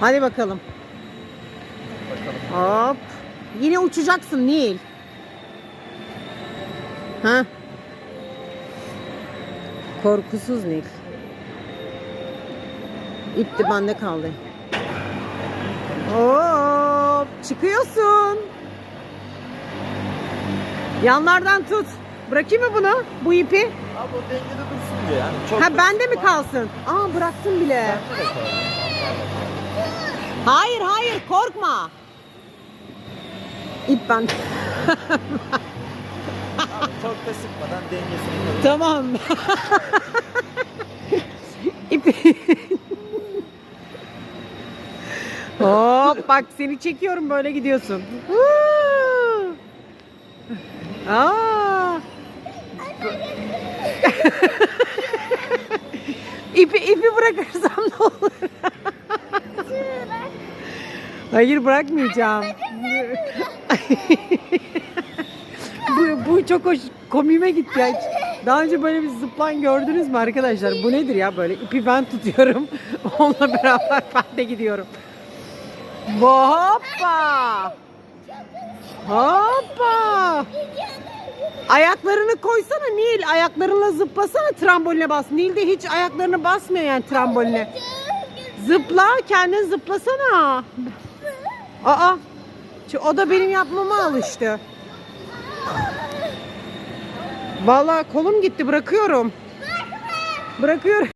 Hadi bakalım. Bakalım. Hop. Yine uçacaksın Nil. Ha? Korkusuz Nil. İp de bende kaldı. Hop. Çıkıyorsun. Yanlardan tut. Bırakayım mı bunu? Bu ipi? Abi o dengede dursun diye yani. Çok Ha bende mi kalsın? Aa bıraktım bile. Bende de kalsın. Hayır hayır korkma. İp ben. Abi çok da sıkmadan dengesini koy. Tamam. İp. Hop bak seni çekiyorum böyle gidiyorsun. Aa. ipi ipi bırakırsam ne olur? Hayır bırakmayacağım. bu, bu çok hoş komiğime gitti ya. Daha önce böyle bir zıpline gördünüz mü arkadaşlar? Bu nedir ya böyle ipi ben tutuyorum. Onunla beraber ben de gidiyorum. Hoppa! Hoppa! Ayaklarını koysana Nil. Ayaklarınla zıplasana tramboline bas. Nil de hiç ayaklarını basmıyor yani tramboline. Zıpla kendin zıplasana. Aa. O da benim yapmama alıştı. Vallahi kolum gitti bırakıyorum. Bırakıyorum.